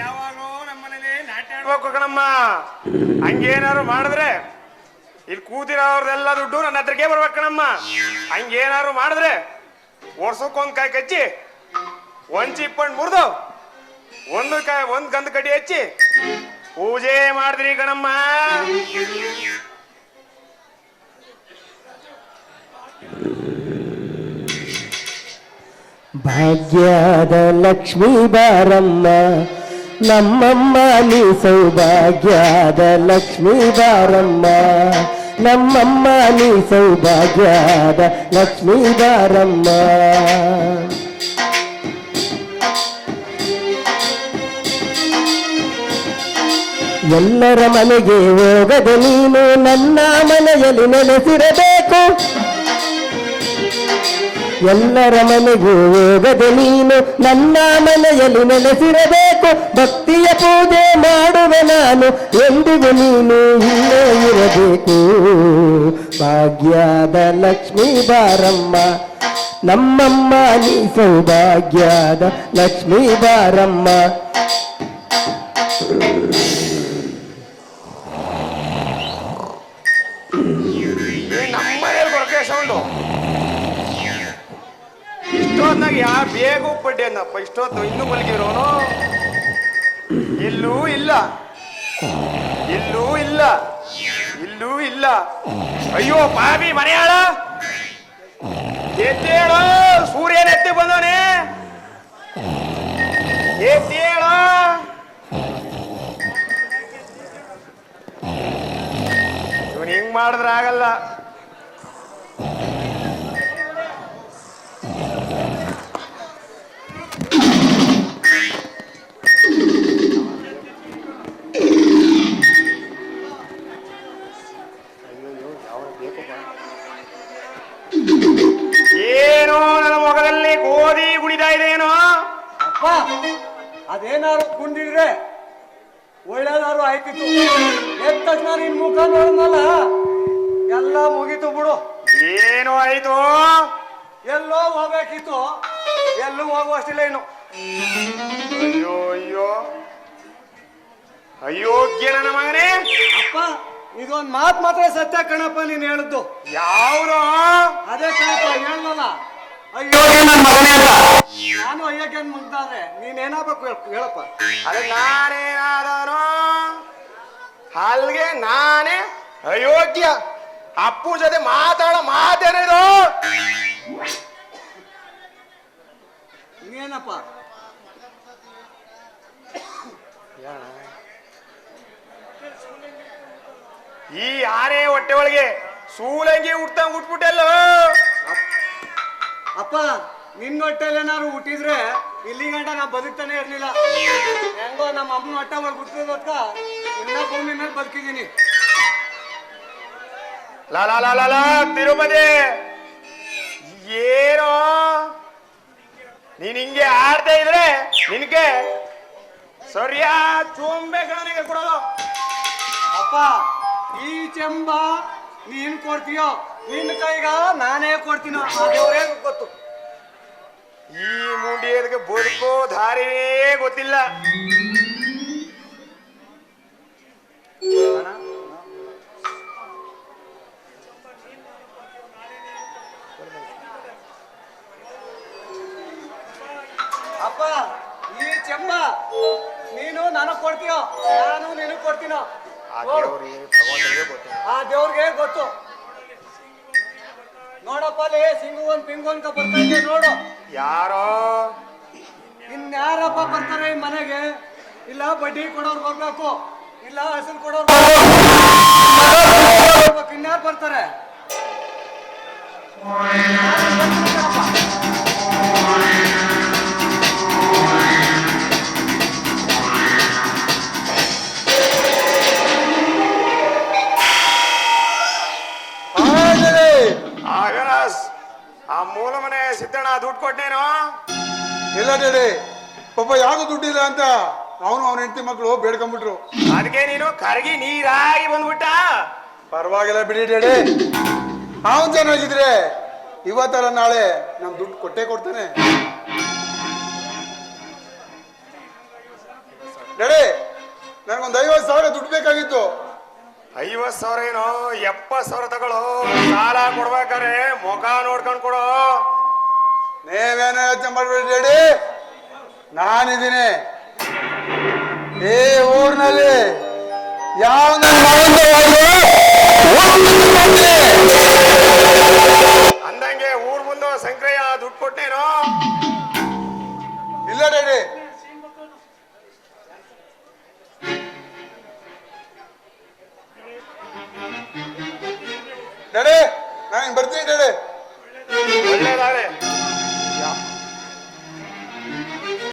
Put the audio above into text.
ಯಾವಾಗಲೂ ನಮ್ಮನೇಲಿ ಕಣಮ್ಮ. ಹಂಗೇನಾದ್ರು ಮಾಡಿದ್ರೆ ಇಲ್ಲಿ ಕೂತಿರೋರ್ದೆಲ್ಲ ದುಡ್ಡು ನನ್ನ ಹತ್ರಕ್ಕೆ ಬರ್ಬೇಕು ಕಣಮ್ಮ. ಹಂಗೇನಾದ್ರು ಮಾಡಿದ್ರೆ ವರ್ಷಕ್ಕೊಂದ್ ಕಾಯಿ ಕಚ್ಚಿ ಒಂದ್ ಚಿಪ್ಪಣ್ಣು ಮುರಿದು ಒಂದು ಕಾಯಿ ಒಂದ್ ಗಂಧ ಕಡ್ಡಿ ಹಚ್ಚಿ ಪೂಜೆ ಮಾಡಿದ್ರಿ ಕಣಮ್ಮ. ಭಾಗ್ಯದ ಲಕ್ಷ್ಮೀ ಬಾರಮ್ಮ, ನಮ್ಮಮ್ಮ ನೀ ಸೌಭಾಗ್ಯದ ಲಕ್ಷ್ಮೀ ಬಾರಮ್ಮ, ನಮ್ಮಮ್ಮ ನೀ ಸೌಭಾಗ್ಯದ ಲಕ್ಷ್ಮೀ ಬಾರಮ್ಮ. ಎಲ್ಲರ ಮನೆಗೆ ಹೋಗದೆ ನೀನು ನನ್ನ ಮನೆಯಲ್ಲಿ ನೆಲೆಸಿರಬೇಕು. ಎಲ್ಲರ ಮನೆಗೂ ಹೋಗದೆ ನೀನು ನನ್ನ ಮನೆಯಲ್ಲಿ ನೆಲೆಸಿರಬೇಕು. ಭಕ್ತಿಯ ಪೂಜೆ ಮಾಡುವೆ ನಾನು ಎಂದಿಗೂ ನೀನು ಇಲ್ಲೇ ಇರಬೇಕು. ಭಾಗ್ಯದ ಲಕ್ಷ್ಮೀ ಬಾರಮ್ಮ, ನಮ್ಮಮ್ಮ ನೀ ಸೌಭಾಗ್ಯದ ಲಕ್ಷ್ಮೀ ಬಾರಮ್ಮ. ನಮ್ಮ ಇಷ್ಟೊತ್ತಾಗ ಯಾ ಬೇಗ ಅನ್ನಪ್ಪ ಇಷ್ಟೊತ್ತು ಇನ್ನೂ ಮಲಗಿರೋನು? ಇಲ್ಲೂ ಇಲ್ಲ. ಇಲ್ಲೂ ಇಲ್ಲ. ಇಲ್ಲೂ ಇಲ್ಲ. ಅಯ್ಯೋ, ಬಾಬಿ ಮನೆಯಾಳ? ಎದ್ದೇಳು ಸೂರ್ಯನ ಎತ್ತಿ ಬಂದವನೇ? ಎದ್ದೇಳು ಇವನ್ ಹಿಂಗ್ ಮಾಡಿದ್ರೆ ಆಗಲ್ಲ. ಅಪ್ಪ ಅದೇನಾದ್ರು ಕುಂಡಿದ್ರೆ ಒಳ್ಳೇದಾದ್ರು ಆಯ್ತಿತ್ತು. ಎದ್ದ ತಕ್ಷಣ ನಿನ್ ಮುಖ ನೋಡಿದ್ನಲ್ಲ ಎಲ್ಲ ಮುಗೀತು ಬಿಡು. ಏನು ಆಯ್ತು? ಎಲ್ಲೋ ಹೋಗ್ಬೇಕಿತ್ತು. ಎಲ್ಲೂ ಹೋಗುವಷ್ಟಿಲ್ಲ ಇನ್ನು. ಅಯ್ಯೋ ಅಯ್ಯೋ. ಅಯೋಗ್ಯ ನನ್ನ ಮಗನೇ. ಅಪ್ಪ ಇದೊಂದ್ ಮಾತ್ ಮಾತ್ರ ಸತ್ಯ ಕಣಪ್ಪ ನೀನ್ ಹೇಳಿದ್ದು. ಯಾವ್ದು? ಅದೇ ಕಣಪ್ಪ ಹೇಳಲ್ಲ ಅಯ್ಯೋ ನಾನು ಅಯ್ಯಕ್ಕೆ ಮುಗ್ದಾದ್ರೆ ನೀನ್ ಏನಾಗ್ಬೇಕು ಹೇಳಪ್ಪ? ಹೇಳಪ್ಪ. ಅದು ನಾನೇನಾದನೋ ಅಲ್ಗೆ ನಾನೇ ಅಯೋಗ್ಯ. ಅಪ್ಪು ಜೊತೆ ಮಾತಾಡೋ ಮಾತೇನಿದು? ನೀನಪ್ಪ ಈ ಆನೆ ಹೊಟ್ಟೆ ಒಳಗೆ ಸೂಲಂಗಿ ಹುಟ್ಟಂಗ್ ಹುಟ್ಬಿಟ್ಟೆಲ್ಲೋ? ಅಪ್ಪ ನಿನ್ನ ಹೊಟ್ಟೆಲಿ ಏನಾದ್ರು ಹುಟ್ಟಿದ್ರೆ ಇಲ್ಲಿ ಗಂಟ ನಾ ಬದುಕ್ತಾನೆ ಇರ್ಲಿಲ್ಲ. ಹೆಂಗೋ ನಮ್ಮ ಅಮ್ಮನ ಹೊಟ್ಟೆ ಒಳಗೆ ಹುಟ್ಟಿರೋದಕ್ಕ ಇನ್ನ ಭೂಮಿ ಮೇಲೆ ಬದುಕಿದೀನಿ ಲಾ ತಿರುಪತಿ. ಏನೋ? ನೀನ್ ಹಿಂಗೆ ಆಡ್ತಾ ಇದ್ರೆ ನಿನ್ಗೆ ಸರಿಯಾ ಚೊಂಬೆ ಕಣನಿಗೆ ಕೊಡೋದು. ಅಪ್ಪ ಈ ಚೆಂಬ ನೀನ್ ಕೊಡ್ತೀಯೋ? ನಿನ್ನ ಕೈಗ ನಾನೇ ಕೊಡ್ತೀನೋ ಆ ದೇವ್ರೇ. ಗೊತ್ತು. ಈ ಮುಂಡಿ ಅದಕ್ಕೆ ಬದುಕೋ ದಾರಿನೇ ಗೊತ್ತಿಲ್ಲ. ಅಪ್ಪ ಈ ಚೆಮ್ಮ ನೀನು ನನಗ್ ಕೊಡ್ತೀಯೋ ನಾನು ನಿನಗ್ ಕೊಡ್ತೀನೋ. ಆ. ದೇವ್ರಿಗೆ ಗೊತ್ತು. ಆ ದೇವ್ರಿಗೆ ಗೊತ್ತು ನೋಡಪ್ಪ ಅಲ್ಲಿ ಸಿಂಗು ಒಂದ್ ಪಿಂಗು ಅನ್ಕ ಬರ್ತಾ ಇದೆ ನೋಡು. ಯಾರೋ? ಇನ್ಯಾರಪ್ಪ ಬರ್ತಾರೆ ಈ ಮನೆಗೆ? ಇಲ್ಲ ಬಡ್ಡಿ ಕೊಡೋರು ಬರ್ಬೇಕು. ಇಲ್ಲ ಹಸಿರು ಕೊಡೋರು ಬರ್ಬೇಕು. ಇನ್ಯಾರು ಬರ್ತಾರೆ? ಆ ಮೂಲ ಮನೆ ಸಿದ್ದಣ್ಣ ದುಡ್ಡು ಕೊಟ್ಟೇನೋ ಇಲ್ಲ ಡೇಡಿ ಪಾಪ ಯಾವ್ದು ದುಡ್ಡಿಲ್ಲ ಅಂತ? ಅವನು ಅವನ ಹೆಂಡತಿ ಮಕ್ಕಳು ಬೇಡ್ಕೊಂಡ್ಬಿಟ್ರು. ಅದಕ್ಕೆ ನೀನು ಕರಗಿ ನೀರಾಗಿ ಬಂದ್ಬಿಟ್ಟ? ಪರವಾಗಿಲ್ಲ ಬಿಡಿ ಡೇಡಿ ಅವನ್ ಚೆನ್ನಾಗಿದ್ರೆ ಇವತ್ತಲ್ಲ ನಾಳೆ ನಮ್ ದುಡ್ಡು ಕೊಟ್ಟೇ ಕೊಡ್ತಾನೆ. ಡೇಡಿ ನನಗೊಂದು ಐವತ್ತು ಸಾವಿರ ದುಡ್ಡು ಬೇಕಾಗಿತ್ತು. ಐವತ್ ಸಾವಿರ ಏನೋ ಎಪ್ಪತ್ ಸಾವಿರ ತಗೊಳ್ಳೋ, ಸಾಲ ಕೊಡ್ಬೇಕಾರೆ ಮುಖ ನೋಡ್ಕೊಂಡ್ ಕೊಡೋ. ನೀವೇನೋ ಯೋಚನೆ ಮಾಡ್ಬೇಡಿ ಡ್ಯಾಡಿ ನಾನಿದ್ದೀನಿ. ಈ ಊರಿನಲ್ಲಿ ಯಾವ ನನ್ನ ಡ್ಯಾಡಿ ನಾನು ಬರ್ತೀನಿ ನಡೆ